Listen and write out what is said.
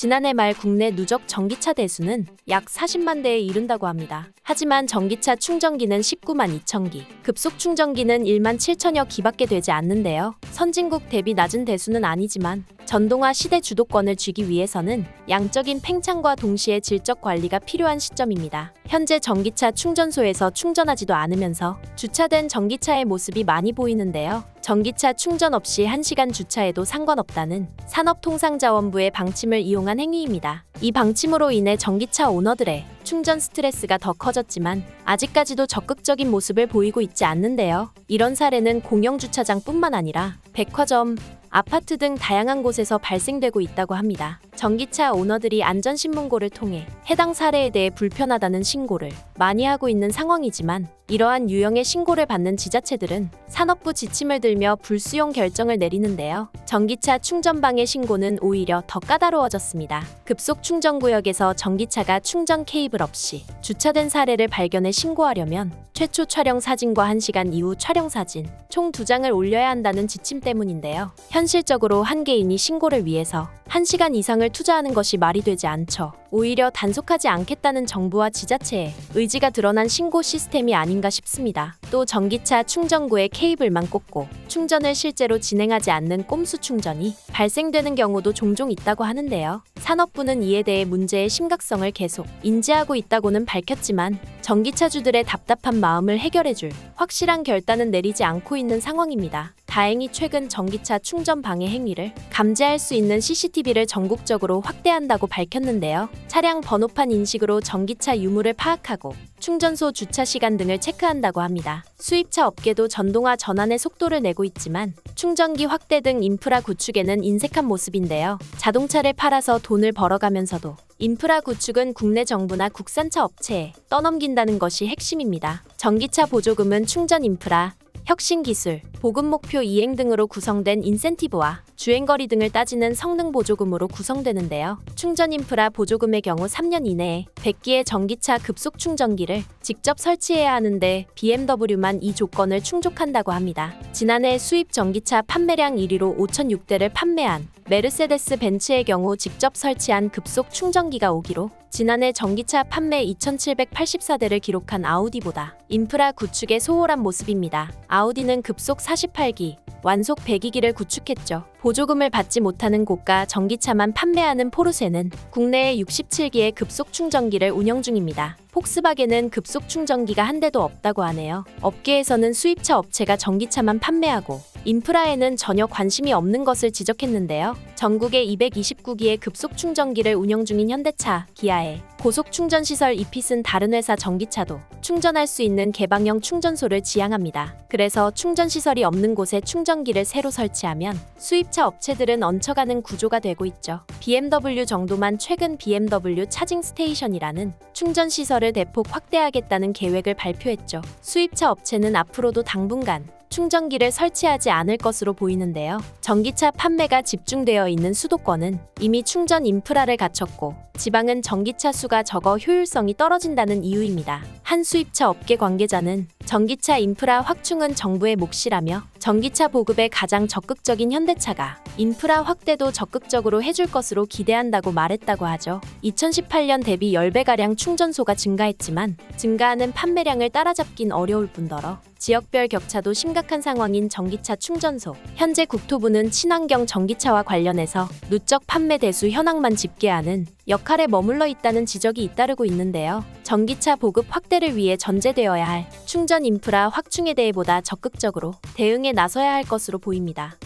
지난해 말 국내 누적 전기차 대수는 약 40만 대에 이른다고 합니다. 하지만 전기차 충전기는 19만 2천 기, 급속 충전기는 1만 7천여 기밖에 되지 않는데요. 선진국 대비 낮은 대수는 아니지만 전동화 시대 주도권을 쥐기 위해서는 양적인 팽창과 동시에 질적 관리가 필요한 시점입니다. 현재 전기차 충전소에서 충전하지도 않으면서 주차된 전기차의 모습이 많이 보이는데요. 전기차 충전 없이 1시간 주차해도 상관없다는 산업통상자원부의 방침을 이용한 행위입니다. 이 방침으로 인해 전기차 오너들의 충전 스트레스가 더 커졌지만 아직까지도 적극적인 모습을 보이고 있지 않는데요. 이런 사례는 공영주차장뿐만 아니라 백화점, 아파트 등 다양한 곳에서 발생되고 있다고 합니다. 전기차 오너들이 안전신문고를 통해 해당 사례에 대해 불편하다는 신고를 많이 하고 있는 상황이지만 이러한 유형의 신고를 받는 지자체들은 산업부 지침을 들며 불수용 결정을 내리는데요. 전기차 충전방해 신고는 오히려 더 까다로워졌습니다. 급속 충전구역에서 전기차가 충전 케이블 없이 주차된 사례를 발견해 신고하려면 최초 촬영 사진과 1시간 이후 촬영 사진 총 2장을 올려야 한다는 지침 때문인데요. 현실적으로 한 개인이 신고를 위해서 1시간 이상을 투자하는 것이 말이 되지 않죠. 오히려 단속하지 않겠다는 정부와 지자체의 의지가 드러난 신고 시스템이 아닌가 싶습니다. 또 전기차 충전구에 케이블만 꽂고 충전을 실제로 진행하지 않는 꼼수 충전이 발생되는 경우도 종종 있다고 하는데요. 산업부는 이에 대해 문제의 심각성을 계속 인지하고 있다고는 밝혔지만 전기차주들의 답답한 마음을 해결해줄 확실한 결단은 내리지 않고 있는 상황입니다. 다행히 최근 전기차 충전 방해 행위를 감지할 수 있는 CCTV를 전국적으로 확대한다고 밝혔는데요. 차량 번호판 인식으로 전기차 유무를 파악하고 충전소 주차 시간 등을 체크한다고 합니다. 수입차 업계도 전동화 전환의 속도를 내고 있지만 충전기 확대 등 인프라 구축에는 인색한 모습인데요. 자동차를 팔아서 돈을 벌어가면서도 인프라 구축은 국내 정부나 국산차 업체에 떠넘긴다는 것이 핵심입니다. 전기차 보조금은 충전 인프라, 혁신 기술, 보급 목표 이행 등으로 구성된 인센티브와 주행거리 등을 따지는 성능 보조금으로 구성되는데요. 충전 인프라 보조금의 경우 3년 이내에 100기의 전기차 급속 충전기를 직접 설치해야 하는데 BMW만 이 조건을 충족한다고 합니다. 지난해 수입 전기차 판매량 1위로 5,006대를 판매한 메르세데스 벤츠의 경우 직접 설치한 급속 충전기가 5기로 지난해 전기차 판매 2,784대를 기록한 아우디보다 인프라 구축에 소홀한 모습입니다. 아우디는 급속 48기, 완속 102기를 구축했죠. 보조금을 받지 못하는 고가 전기차만 판매하는 포르쉐는 국내에 67기의 급속 충전기를 운영 중입니다. 폭스바겐은 급속 충전기가 한 대도 없다고 하네요. 업계에서는 수입차 업체가 전기차만 판매하고 인프라에는 전혀 관심이 없는 것을 지적했는데요. 전국에 229기의 급속 충전기를 운영 중인 현대차, 기아의 고속 충전 시설 이핏은 다른 회사 전기차도 충전할 수 있는 개방형 충전소를 지향합니다. 그래서 충전 시설이 없는 곳에 충전기를 새로 설치하면 수입 차 업체들은 얹혀가는 구조가 되고 있죠. BMW 정도만 최근 BMW 차징 스테이션이라는 충전 시설을 대폭 확대하겠다는 계획을 발표했죠. 수입차 업체는 앞으로도 당분간 충전기를 설치하지 않을 것으로 보이는데요. 전기차 판매가 집중되어 있는 수도권은 이미 충전 인프라를 갖췄고 지방은 전기차 수가 적어 효율성이 떨어진다는 이유입니다. 한 수입차 업계 관계자는 전기차 인프라 확충은 정부의 몫이라며 전기차 보급에 가장 적극적인 현대차가 인프라 확대도 적극적으로 해줄 것으로 기대한다고 말했다고 하죠. 2018년 대비 10배가량 충전소가 증가했지만 증가하는 판매량을 따라잡긴 어려울 뿐더러 지역별 격차도 심각한 상황인 전기차 충전소. 현재 국토부는 친환경 전기차와 관련해서 누적 판매 대수 현황만 집계하는 역할에 머물러 있다는 지적이 잇따르고 있는데요. 전기차 보급 확대를 위해 전제되어야 할 충전 인프라 확충에 대해 보다 적극적으로 대응에 나서야 할 것으로 보입니다.